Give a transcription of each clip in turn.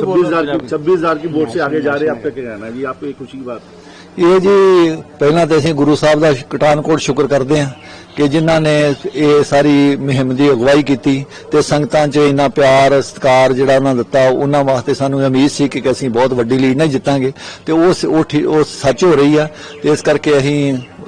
छब्बीस हजार की छब्बीस हजार की वोट से आगे जा रहे हैं आपका क्या कहना है जी आपको ये खुशी की बात ਇਹ ਜੀ ਪਹਿਲਾਂ ਤਾਂ ਅਸੀਂ ਗੁਰੂ ਸਾਹਿਬ ਦਾ ਕਟਾਨਕੋਟ ਸ਼ੁਕਰ ਕਰਦੇ ਹਾਂ ਕਿ ਜਿਨ੍ਹਾਂ ਨੇ ਇਹ ਸਾਰੀ ਮੁਹਿੰਮ ਦੀ ਅਗਵਾਈ ਕੀਤੀ ਤੇ ਸੰਗਤਾਂ 'ਚ ਇੰਨਾ ਪਿਆਰ ਸਤਿਕਾਰ ਜਿਹੜਾ ਉਹਨਾਂ ਦਿੱਤਾ ਉਹਨਾਂ ਵਾਸਤੇ ਸਾਨੂੰ ਉਮੀਦ ਸੀ ਕਿ ਅਸੀਂ ਬਹੁਤ ਵੱਡੀ ਲੀਡ ਨਾਲ ਜਿੱਤਾਂਗੇ ਤੇ ਉਹ ਉਹ ਠੀ- ਉਹ ਸੱਚ ਹੋ ਰਹੀ ਆ ਤੇ ਇਸ ਕਰਕੇ ਅਸੀਂ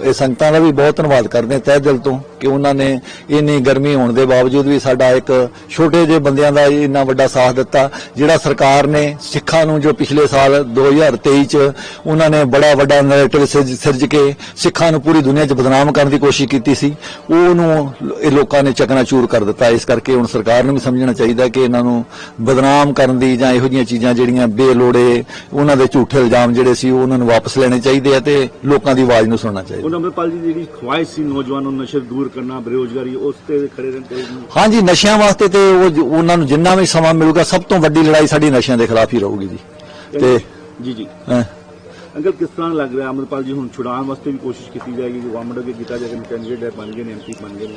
ਇਹ ਸੰਗਤਾਂ ਦਾ ਵੀ ਬਹੁਤ ਧੰਨਵਾਦ ਕਰਦੇ ਹਾਂ ਤਹਿ ਦਿਲ ਤੋਂ ਕਿ ਉਹਨਾਂ ਨੇ ਇੰਨੀ ਗਰਮੀ ਹੋਣ ਦੇ ਬਾਵਜੂਦ ਵੀ ਸਾਡਾ ਇੱਕ ਛੋਟੇ ਜਿਹੇ ਬੰਦਿਆਂ ਦਾ ਇੰਨਾ ਵੱਡਾ ਸਾਥ ਦਿੱਤਾ, ਜਿਹੜਾ ਸਰਕਾਰ ਨੇ ਸਿੱਖਾਂ ਨੂੰ ਜੋ ਪਿਛਲੇ ਸਾਲ 2023 ਚ ਉਹਨਾਂ ਨੇ ਬੜਾ ਵੱਡਾ ਨੈਰੇਟਿਵ ਸਿਰਜ ਕੇ ਸਿੱਖਾਂ ਨੂੰ ਪੂਰੀ ਦੁਨੀਆ 'ਚ ਬਦਨਾਮ ਕਰਨ ਦੀ ਕੋਸ਼ਿਸ਼ ਕੀਤੀ ਸੀ, ਉਹਨੂੰ ਇਹ ਲੋਕਾਂ ਨੇ ਚਕਨਾਚੂਰ ਕਰ ਦਿੱਤਾ। ਇਸ ਕਰਕੇ ਹੁਣ ਸਰਕਾਰ ਨੂੰ ਵੀ ਸਮਝਣਾ ਚਾਹੀਦਾ ਕਿ ਇਹਨਾਂ ਨੂੰ ਬਦਨਾਮ ਕਰਨ ਦੀ ਜਾਂ ਇਹੋ ਜਿਹੀਆਂ ਚੀਜ਼ਾਂ ਜਿਹੜੀਆਂ ਬੇਲੋੜੇ, ਉਹਨਾਂ ਦੇ ਝੂਠੇ ਇਲਜ਼ਾਮ ਜਿਹੜੇ ਸੀ ਉਹਨਾਂ ਨੂੰ ਵਾਪਸ ਲੈਣੇ ਚਾਹੀਦੇ ਆ ਤੇ ਲੋਕਾਂ ਦੀ ਆਵਾਜ਼ ਨੂੰ ਸੁਣਨਾ ਚਾਹੀਦਾ। ਉਹਨਾਂ ਅਮਰਪਾਲ ਜੀ, ਜਿਹੜੀ ਖਵਾਇਸ਼ ਸੀ ਨੌਜਵਾਨਾਂ ਨੂੰ ਨਸ਼ੇ ਦੂਰ ਕਰਨਾ ਬੇਰੋਜ਼ਗਾਰੀ ਉਸ ਤੇ ਖੜੇ ਰਹਿੰਦੇ ਨੇ ਹਾਂਜੀ ਨਸ਼ਿਆਂ ਵਾਸਤੇ ਤੇ ਉਹ ਉਹਨਾਂ ਨੂੰ ਜਿੰਨਾ ਵੀ ਸਮਾਂ ਮਿਲੂਗਾ ਸਭ ਤੋਂ ਵੱਡੀ ਲੜਾਈ ਸਾਡੀ ਨਸ਼ਿਆਂ ਦੇ ਖਿਲਾਫ ਹੀ ਰਹੂਗੀ ਜੀ। ਤੇ ਜੀ ਜੀ। ਅੰਕਲ ਕਿਸ ਤਰ੍ਹਾਂ ਲੱਗ ਰਿਹਾ? ਅਮਰਪਾਲ ਜੀ ਹੁਣ ਛੁਡਾਉਣ ਵਾਸਤੇ ਵੀ ਕੋਸ਼ਿਸ਼ ਕੀਤੀ ਜਾਏਗੀ ਜੋ ਗਵਰਨਮੈਂਟ ਅੱਗੇ ਕੀਤਾ ਜਾਏਗਾ ਕੈਂਡੀਡੇਟ ਹੈ ਬਣ ਗਏ ਨੇ ਐਮਪੀ ਬਣ ਗਏ ਨੇ।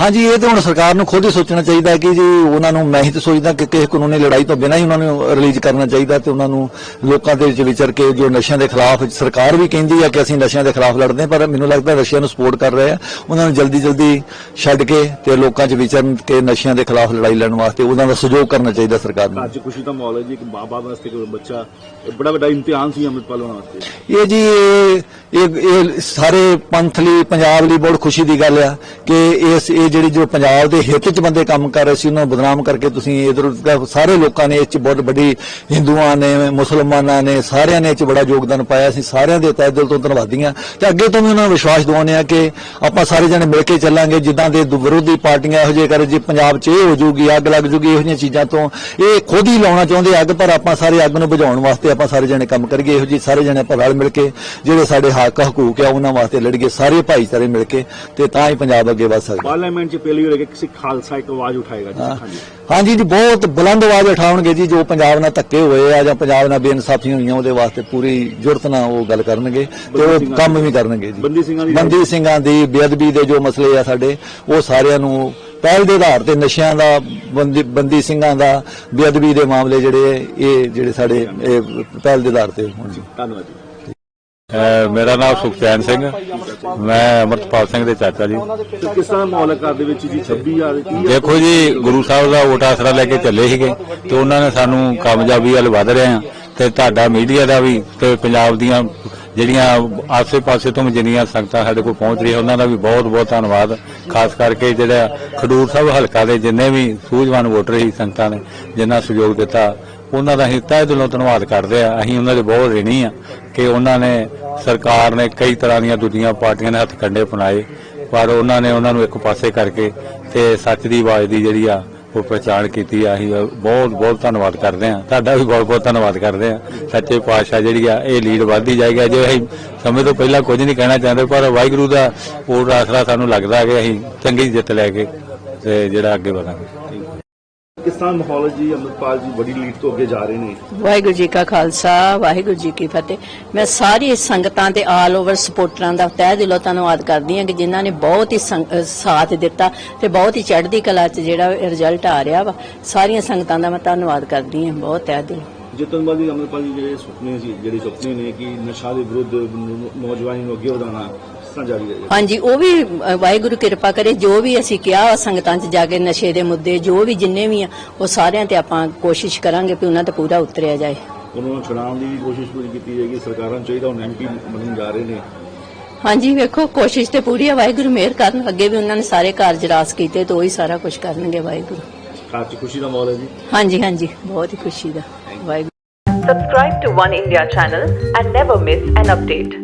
ਹਾਂਜੀ ਇਹ ਤਾਂ ਹੁਣ ਸਰਕਾਰ ਨੂੰ ਖੁਦ ਹੀ ਸੋਚਣਾ ਚਾਹੀਦਾ ਹੈ ਕਿ ਜੀ ਉਹਨਾਂ ਨੂੰ ਮੈਂ ਹੀ ਤਾਂ ਸੋਚਦਾ ਕਿ ਕਿਸੇ ਕਾਨੂੰਨੀ ਲੜਾਈ ਤੋਂ ਬਿਨਾਂ ਹੀ ਉਹਨਾਂ ਨੂੰ ਰਿਲੀਜ਼ ਕਰਨਾ ਚਾਹੀਦਾ ਤੇ ਉਹਨਾਂ ਨੂੰ ਲੋਕਾਂ ਦੇ ਵਿੱਚ ਵਿਚਰ ਕੇ ਜੋ ਨਸ਼ਿਆਂ ਦੇ ਖਿਲਾਫ ਸਰਕਾਰ ਵੀ ਕਹਿੰਦੀ ਹੈ ਕਿ ਅਸੀਂ ਨਸ਼ਿਆਂ ਦੇ ਖਿਲਾਫ ਲੜਦੇ ਹਾਂ ਪਰ ਮੈਨੂੰ ਲੱਗਦਾ ਨਸ਼ਿਆਂ ਨੂੰ ਸਪੋਰਟ ਕਰ ਰਹੇ ਆ। ਉਹਨਾਂ ਨੂੰ ਜਲਦੀ ਜਲਦੀ ਛੱਡ ਕੇ ਤੇ ਲੋਕਾਂ 'ਚ ਵਿਚਰਨ ਕੇ ਨਸ਼ਿਆਂ ਦੇ ਖਿਲਾਫ ਲੜਾਈ ਲੜਨ ਵਾਸਤੇ ਉਹਨਾਂ ਦਾ ਸਹਿਯੋਗ ਕਰਨਾ ਚਾਹੀਦਾ ਸਰਕਾਰ ਨੂੰ। ਅੱਜ ਖੁਸ਼ੀ ਦਾ ਮਾਹੌਲ ਹੈ ਜੀ ਇੱਕ ਬਾਬਾ ਵਾਸਤੇ ਕੋਈ ਬੱਚਾ ਬੜਾ ਵੱਡਾ ਇਮਤਿਹਾਨ ਸੀ ਅਮਰਪਾਲ ਵਾਸਤੇ। ਇਹ ਜੀ, ਇਹ ਇਹ ਸਾਰੇ ਪੰਥ ਲਈ, ਪੰਜਾਬ ਲਈ ਬਹੁਤ ਖੁਸ਼ੀ ਦੀ ਗੱਲ ਆ ਕਿ ਇਸ, ਇਹ ਜਿਹੜੀ ਜੋ ਪੰਜਾਬ ਦੇ ਹਿੱਤ 'ਚ ਬੰਦੇ ਕੰਮ ਕਰ ਰਹੇ ਸੀ, ਉਹਨਾਂ ਨੂੰ ਬਦਨਾਮ ਕਰਕੇ ਤੁਸੀਂ ਇਧਰ ਸਾਰੇ ਲੋਕਾਂ ਨੇ ਇਸ 'ਚ ਬਹੁਤ ਵੱਡੀ ਹਿੰਦੂਆਂ ਨੇ, ਮੁਸਲਮਾਨਾਂ ਨੇ, ਸਾਰਿਆਂ ਨੇ ਇਸ 'ਚ ਬੜਾ ਯੋਗਦਾਨ ਪਾਇਆ ਸੀ, ਸਾਰਿਆਂ ਦੇ ਤਹਿ ਦਿਲ ਤੋਂ ਧੰਨਵਾਦੀ ਹਾਂ ਤੇ ਅੱਗੇ ਤੋਂ ਵੀ ਉਹਨਾਂ ਨੂੰ ਵਿਸ਼ਵਾਸ ਦਿਵਾਉਂਦੇ ਆ ਕਿ ਆਪਾਂ ਸਾਰੇ ਜਣੇ ਮਿਲ ਕੇ ਚੱਲਾਂਗੇ, ਜਿੱਦਾਂ ਦੇ ਵਿਰੋਧੀ ਪਾਰਟੀਆਂ ਇਹੋ ਜਿਹੇ ਕਰ ਜੇ ਪੰਜਾਬ 'ਚ ਇਹ ਹੋ ਜਾਊਗੀ ਅੱਗ ਲੱਗ ਜੂਗੀ, ਇਹੋ ਜਿਹੀਆਂ ਚੀਜ਼ਾਂ ਤੋਂ ਇਹ ਖੁਦ ਹੀ ਲਾਉਣਾ ਚਾਹੁੰਦੇ ਅੱਗ, ਪਰ ਆਪਾਂ ਸਾਰੇ ਅੱਗ ਨੂੰ ਬੁਝਾਉਣ ਵਾਸਤੇ ਆਪਾਂ ਸਾਰੇ ਜਣੇ ਕੰਮ ਕਰੀਏ, ਇਹੋ ਜਿਹੀ ਸਾਰੇ ਜਣੇ ਆਪਾਂ ਰਲ ਮਿਲ ਕੇ ਜਿਹੜੇ ਸਾਡੇ ਹੱਕ ਹਕੂਕ ਆ ਉਹਨਾਂ ਵਾਸਤੇ ਲੜੀਏ ਸਾਰੇ ਭਾਈਚਾਰੇ ਮਿਲ ਕੇ ਤੇ ਤਾਂ ਹੀ ਪੰਜਾਬ ਅੱਗੇ ਵਧ ਸਕਦਾ। ਪਾਰਲੀਮੈਂਟ 'ਚ ਪਹਿਲੀ ਵਾਰ ਇੱਕ ਸਿੱਖ ਖਾਲਸਾ ਇੱਕ ਆਵਾਜ਼ ਉਠਾਏਗਾ ਜੀ ਹਾਂਜੀ ਹਾਂਜੀ ਜੀ ਬਹੁਤ ਬੁਲੰਦ ਆਵਾਜ਼ ਉਠਾਉਣਗੇ ਜੀ ਜੋ ਪੰਜਾਬ ਨਾਲ ਧੱਕੇ ਹੋਏ ਆ ਜਾਂ ਪੰਜਾਬ ਨਾਲ ਬੇਇਨਸਾਫੀਆਂ ਹੋਈਆਂ ਉਹਦੇ ਵਾਸਤੇ ਪੂਰੀ ਜੁਰਤ ਨਾਲ ਉਹ ਗੱਲ ਕਰਨਗੇ ਤੇ ਉਹ ਕੰਮ ਵੀ ਕਰਨਗੇ ਜੀ। ਬੰਦੀ ਸਿੰਘਾਂ ਦੀ ਬੰਦੀ ਸਿੰਘਾਂ ਦੀ ਬੇਅਦਬੀ ਦੇ ਜੋ ਮਸਲੇ ਆ ਸਾਡੇ ਉਹ ਸਾਰਿਆਂ ਨੂੰ ਪਹਿਲ ਦੇ ਆਧਾਰ ਤੇ ਨਸ਼ਿਆਂ ਦਾ ਬੰਦੀ ਬੰਦੀ ਸਿੰਘਾਂ ਦਾ ਬੇਅਦਬੀ ਦੇ ਮਾਮਲੇ ਜਿਹੜੇ ਇਹ ਜਿਹੜੇ ਸਾਡੇ ਇਹ ਪਹਿਲ ਦੇ ਆਧਾਰ ਤੇ ਹੋਣ ਜੀ ਧੰਨਵਾਦ ਜੀ। ਅਹ ਮੇਰਾ ਨਾਮ ਸੁਖਚੈਨ ਸਿੰਘ। ਮੈਂ ਅਮਰਤਪਾਲ ਸਿੰਘ ਦੇ ਚਾਚਾ ਜੀ। ਕਿਸ ਤਰ੍ਹਾਂ ਮਾਹੌਲ ਘਰ ਦੇ ਵਿੱਚ ਜੀ? 26000 30 ਦੇਖੋ ਜੀ ਗੁਰੂ ਸਾਹਿਬ ਦਾ ਵੋਟ ਆਸਰਾ ਲੈ ਕੇ ਚੱਲੇ ਸੀਗੇ ਤੇ ਉਹਨਾਂ ਨੇ ਸਾਨੂੰ ਕਾਮਯਾਬੀ ਵੱਲ ਵਧ ਰਹੇ ਆ ਤੇ ਤੁਹਾਡਾ ਮੀਡੀਆ ਦਾ ਵੀ ਤੇ ਪੰਜਾਬ ਦੀਆਂ ਜਿਹੜੀਆਂ ਆਸੇ-ਪਾਸੇ ਤੋਂ ਵੀ ਜਿੰਨੀਆਂ ਸੰਗਤਾਂ ਸਾਡੇ ਕੋਲ ਪਹੁੰਚ ਰਹੀਆਂ, ਉਹਨਾਂ ਦਾ ਵੀ ਬਹੁਤ-ਬਹੁਤ ਧੰਨਵਾਦ। ਖਾਸ ਕਰਕੇ ਜਿਹੜਾ ਖਡੂਰ ਸਾਹਿਬ ਹਲਕਾ ਦੇ ਜਿੰਨੇ ਵੀ ਸੂਝਵਾਨ ਵੋਟਰ ਹੀ ਸੰਗਤਾਂ ਨੇ, ਜਿੰਨਾ ਸਹਿਯੋਗ ਦਿੱਤਾ, ਉਹਨਾਂ ਦਾ ਅਸੀਂ ਤਹਿ ਦਿਲੋਂ ਧੰਨਵਾਦ ਕਰਦੇ ਆ ਅਸੀਂ ਉਹਨਾਂ ਦੇ ਬਹੁਤ ਰਿਣੀ ਆ ਕਿ ਉਹਨਾਂ ਨੇ ਸਰਕਾਰ ਨੇ ਕਈ ਤਰ੍ਹਾਂ ਦੀਆਂ ਦੂਜੀਆਂ ਪਾਰਟੀਆਂ ਨੇ ਹੱਥ ਕੰਡੇ ਅਪਣਾਏ, ਪਰ ਉਹਨਾਂ ਨੇ ਉਹਨਾਂ ਨੂੰ ਇੱਕ ਪਾਸੇ ਕਰਕੇ ਤੇ ਸੱਚ ਦੀ ਆਵਾਜ਼ ਦੀ ਜਿਹੜੀ ਆ ਉਹ ਪਛਾਣ ਕੀਤੀ ਆ, ਅਸੀਂ ਬਹੁਤ ਬਹੁਤ ਧੰਨਵਾਦ ਕਰਦੇ ਆ ਤੁਹਾਡਾ ਵੀ ਬਹੁਤ ਬਹੁਤ ਧੰਨਵਾਦ ਕਰਦੇ ਆ ਸੱਚੇ ਪਾਤਸ਼ਾਹ ਜਿਹੜੀ ਆ, ਇਹ ਲੀਡ ਵੱਧਦੀ ਜਾਏਗਾ। ਜੇ ਅਸੀਂ ਸਮੇਂ ਤੋਂ ਪਹਿਲਾਂ ਕੁਝ ਨਹੀਂ ਕਹਿਣਾ ਚਾਹੁੰਦੇ, ਪਰ ਵਾਹਿਗੁਰੂ ਦਾ ਉਹ ਆਸਰਾ ਸਾਨੂੰ ਲੱਗਦਾ ਕਿ ਅਸੀਂ ਚੰਗੀ ਜਿੱਤ ਲੈ ਕੇ ਤੇ ਜਿਹੜਾ ਅੱਗੇ ਵਧਾਂਗੇ। ਕਿਸ ਤਰ੍ਹਾਂ ਮਾਹੌਲ ਜੀ? ਅਮਰਪਾਲ ਜੀ ਬੜੀ ਲੀਡ ਤੋਂ ਅੱਗੇ ਜਾ ਰਹੇ ਨੇ। ਵਾਹਿਗੁਰੂ ਜੀ ਕਾ ਖਾਲਸਾ ਵਾਹਿਗੁਰੂ ਜੀ ਕੀ ਫਤਿਹ। ਮੈਂ ਸਾਰੀ ਸੰਗਤਾਂ ਤੇ ਆਲ ਓਵਰ ਸਪੋਰਟਰਾਂ ਦਾ ਤਹਿ ਦਿਲੋਂ ਧੰਨਵਾਦ ਕਰਦੀ ਹਾਂ ਕਿ ਜਿਨ੍ਹਾਂ ਨੇ ਬਹੁਤ ਹੀ ਸਾਥ ਦਿੱਤਾ ਤੇ ਬਹੁਤ ਹੀ ਚੜ੍ਹਦੀ ਕਲਾ ਚ ਜਿਹੜਾ ਰਿਜ਼ਲਟ ਆ ਰਿਹਾ ਵਾ। ਸਾਰੀਆਂ ਸੰਗਤਾਂ ਦਾ ਮੈਂ ਧੰਨਵਾਦ ਕਰਦੀ ਹਾਂ ਬਹੁਤ ਤਹਿ ਦਿਲੋਂ। ਜਿੱਤਨ ਬਾਦੀ ਅਮਰਪਾਲ ਜੀ ਜਿਹੜੇ ਸੁਪਨੇ ਸੀ ਜਿਹੜੇ ਸੁਪਨੇ ਨੇ ਕਿ ਨਸ਼ਾ ਦੇ ਵਿਰੁੱਧ ਨੌਜਵਾਨੀ ਨੂੰ ਅੱਗੇ ਵਧਾਉਣਾ ਤਰ੍ਹਾਂ ਜਾਰੀ ਰਹੇਗਾ ਹਾਂਜੀ ਉਹ ਵੀ ਵਾਹਿਗੁਰੂ ਕਿਰਪਾ ਕਰੇ ਜੋ ਵੀ ਅਸੀਂ ਕਿਹਾ ਵਾ ਸੰਗਤਾਂ 'ਚ ਜਾ ਕੇ ਨਸ਼ੇ ਦੇ ਮੁੱਦੇ ਜੋ ਵੀ ਜਿੰਨੇ ਵੀ ਆ ਉਹ ਸਾਰਿਆਂ ਤੇ ਆਪਾਂ ਕੋਸ਼ਿਸ਼ ਕਰਾਂਗੇ ਕਿ ਉਹਨਾਂ ਤੇ ਪੂਰਾ ਉਤਰਿਆ ਜਾਏ। ਉਹਨਾਂ ਨੂੰ ਛੁਡਾਉਣ ਦੀ ਵੀ ਕੋਸ਼ਿਸ਼ ਪੂਰੀ ਕੀਤੀ ਜਾਏਗੀ ਸਰਕਾਰਾਂ ਨੂੰ ਚਾਹੀਦਾ ਹੁਣ ਐਮਪੀ ਬਣਨ ਜਾ ਰਹੇ ਨੇ। ਹਾਂਜੀ ਵੇਖੋ ਕੋਸ਼ਿਸ਼ ਤੇ ਪੂਰੀ ਹੈ ਵਾਹਿਗੁਰੂ ਮਿਹਰ ਕਰਨ ਅੱਗੇ ਵੀ ਉਹਨਾਂ ਨੇ ਸਾਰੇ ਕਾਰਜ ਰਾਸ ਕੀਤੇ ਤੇ ਉਹੀ ਸਾਰਾ ਕੁਝ ਕਰਨਗੇ ਵਾਹਿਗੁਰੂ। ਘਰ 'ਚ ਖੁਸ਼ੀ ਦਾ ਮਾਹੌਲ ਹੈ ਜੀ। ਹਾਂਜੀ ਹਾਂਜੀ ਬਹੁਤ ਹੀ ਖੁਸ਼ੀ ਦਾ Waheguru. Subscribe to One India channel and never miss an update.